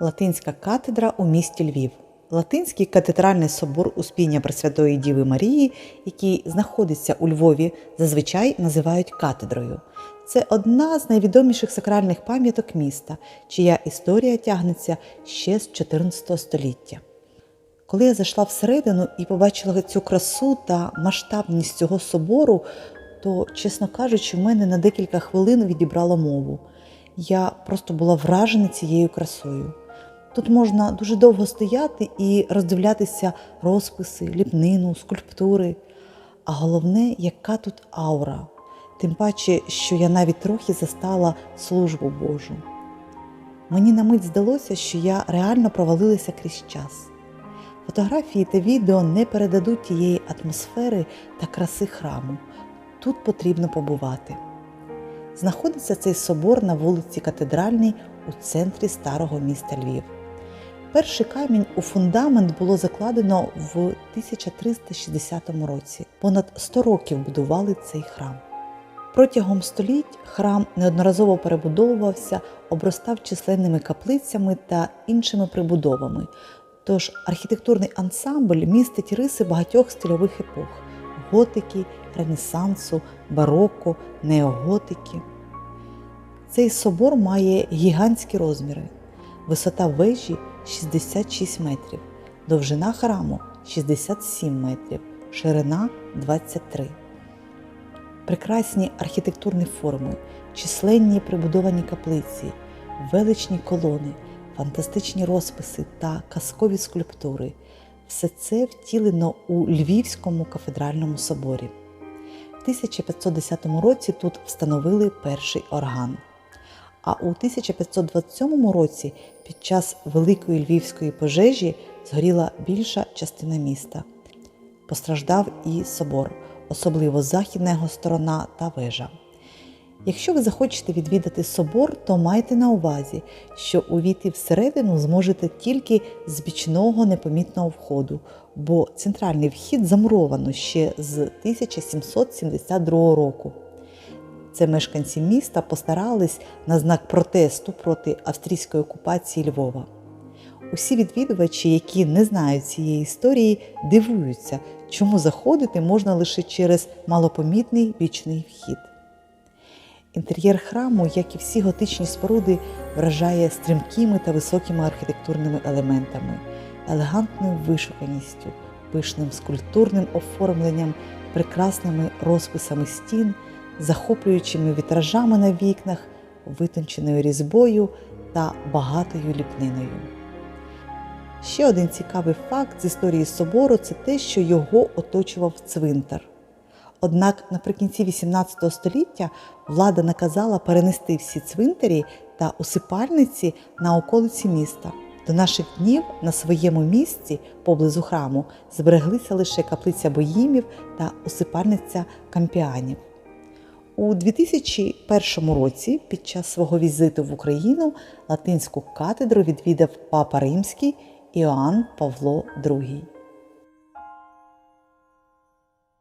Латинська катедра у місті Львів. Латинський катедральний собор Успіння Пресвятої Діви Марії, який знаходиться у Львові, зазвичай називають катедрою. Це одна з найвідоміших сакральних пам'яток міста, чия історія тягнеться ще з 14 століття. Коли я зайшла всередину і побачила цю красу та масштабність цього собору, то, чесно кажучи, в мене на декілька хвилин відібрало мову. Я просто була вражена цією красою. Тут можна дуже довго стояти і роздивлятися розписи, ліпнину, скульптури. А головне, яка тут аура. Тим паче, що я навіть трохи застала службу Божу. Мені на мить здалося, що я реально провалилася крізь час. Фотографії та відео не передадуть тієї атмосфери та краси храму. Тут потрібно побувати. Знаходиться цей собор на вулиці Катедральній у центрі старого міста Львів. Перший камінь у фундамент було закладено в 1360 році. Понад 100 років будували цей храм. Протягом століть храм неодноразово перебудовувався, обростав численними каплицями та іншими прибудовами. Тож архітектурний ансамбль містить риси багатьох стильових епох готики, ренесансу, бароко, неоготики. Цей собор має гігантські розміри. Висота вежі 66 метрів, довжина храму 67 метрів, ширина 23. Прекрасні архітектурні форми, численні прибудовані каплиці, величні колони, фантастичні розписи та казкові скульптури. Все це втілено у Львівському кафедральному соборі. В 1510 році тут встановили перший орган. А у 1527 році під час Великої Львівської пожежі згоріла більша частина міста. Постраждав і собор, особливо західна його сторона та вежа. Якщо ви захочете відвідати собор, то майте на увазі, що увійти всередину зможете тільки з бічного непомітного входу, бо центральний вхід замуровано ще з 1772 року. Це мешканці міста постарались на знак протесту проти австрійської окупації Львова. Усі відвідувачі, які не знають цієї історії, дивуються, чому заходити можна лише через малопомітний вічний вхід. Інтер'єр храму, як і всі готичні споруди, вражає стрімкими та високими архітектурними елементами, елегантною вишуканістю, пишним скульптурним оформленням, прекрасними розписами стін, захоплюючими вітражами на вікнах, витонченою різьбою та багатою ліпниною. Ще один цікавий факт з історії собору це те, що його оточував цвинтар. Однак наприкінці XVIII століття влада наказала перенести всі цвинтарі та усипальниці на околиці міста. До наших днів на своєму місці поблизу храму збереглися лише каплиця боїмів та усипальниця кампіанів. У 2001 році, під час свого візиту в Україну, латинську катедру відвідав папа римський Іоанн Павло II.